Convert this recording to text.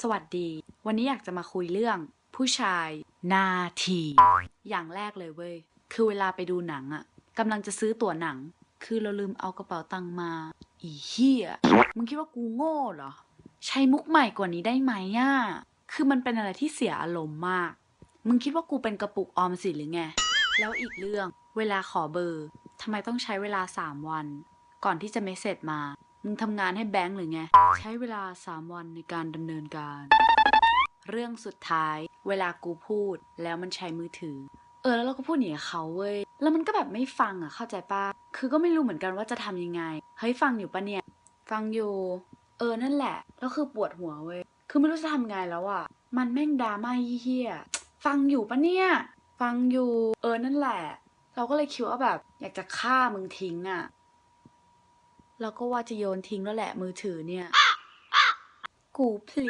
สวัสดี วันนี้อยากจะมาคุยเรื่องผู้ชายนาที อย่างแรกเลยเว้ย คือเวลาไปดูหนังอะกำลังจะซื้อตั๋วหนัง คือเราลืมเอากระเป๋าตังค์มา อีเหี้ย มึงคิดว่ากูโง่เหรอ ใช้มุกใหม่กว่านี้ได้ไหมอะคือมันเป็นอะไรที่เสียอารมณ์มาก มึงคิดว่ากูเป็นกระปุกออมสินหรือไง แล้วอีกเรื่อง เวลาขอเบอร์ทำไมต้องใช้เวลาสามวัน ก่อนที่จะเมสเซจมา มึงทำงานให้แบงค์หรือไง ใช้เวลาสามวันในการดำเนินการ เรื่องสุดท้าย เวลากูพูดแล้วมันใช้มือถือ เออแล้วเราก็พูดอย่างกับเขาเว้ย แล้วมันก็แบบไม่ฟังอะเข้าใจปะคือก็ไม่รู้เหมือนกันว่าจะทำยังไง เฮ้ยฟังอยู่ปะเนี่ย ฟังอยู่ เออนั่นแหละ แล้วคือปวดหัวเว้ย คือไม่รู้จะทำไงแล้วอะ มันแม่งดราม่าเฮี้ย ฟังอยู่ปะเนี่ย ฟังอยู่ เออนั่นแหละ เราก็เลยคิดว่าแบบ อยากจะฆ่ามึงทิ้งอะ เราก็ว่าจะโยนทิ้งแล้วแหละมือถือเนี่ย กูพลี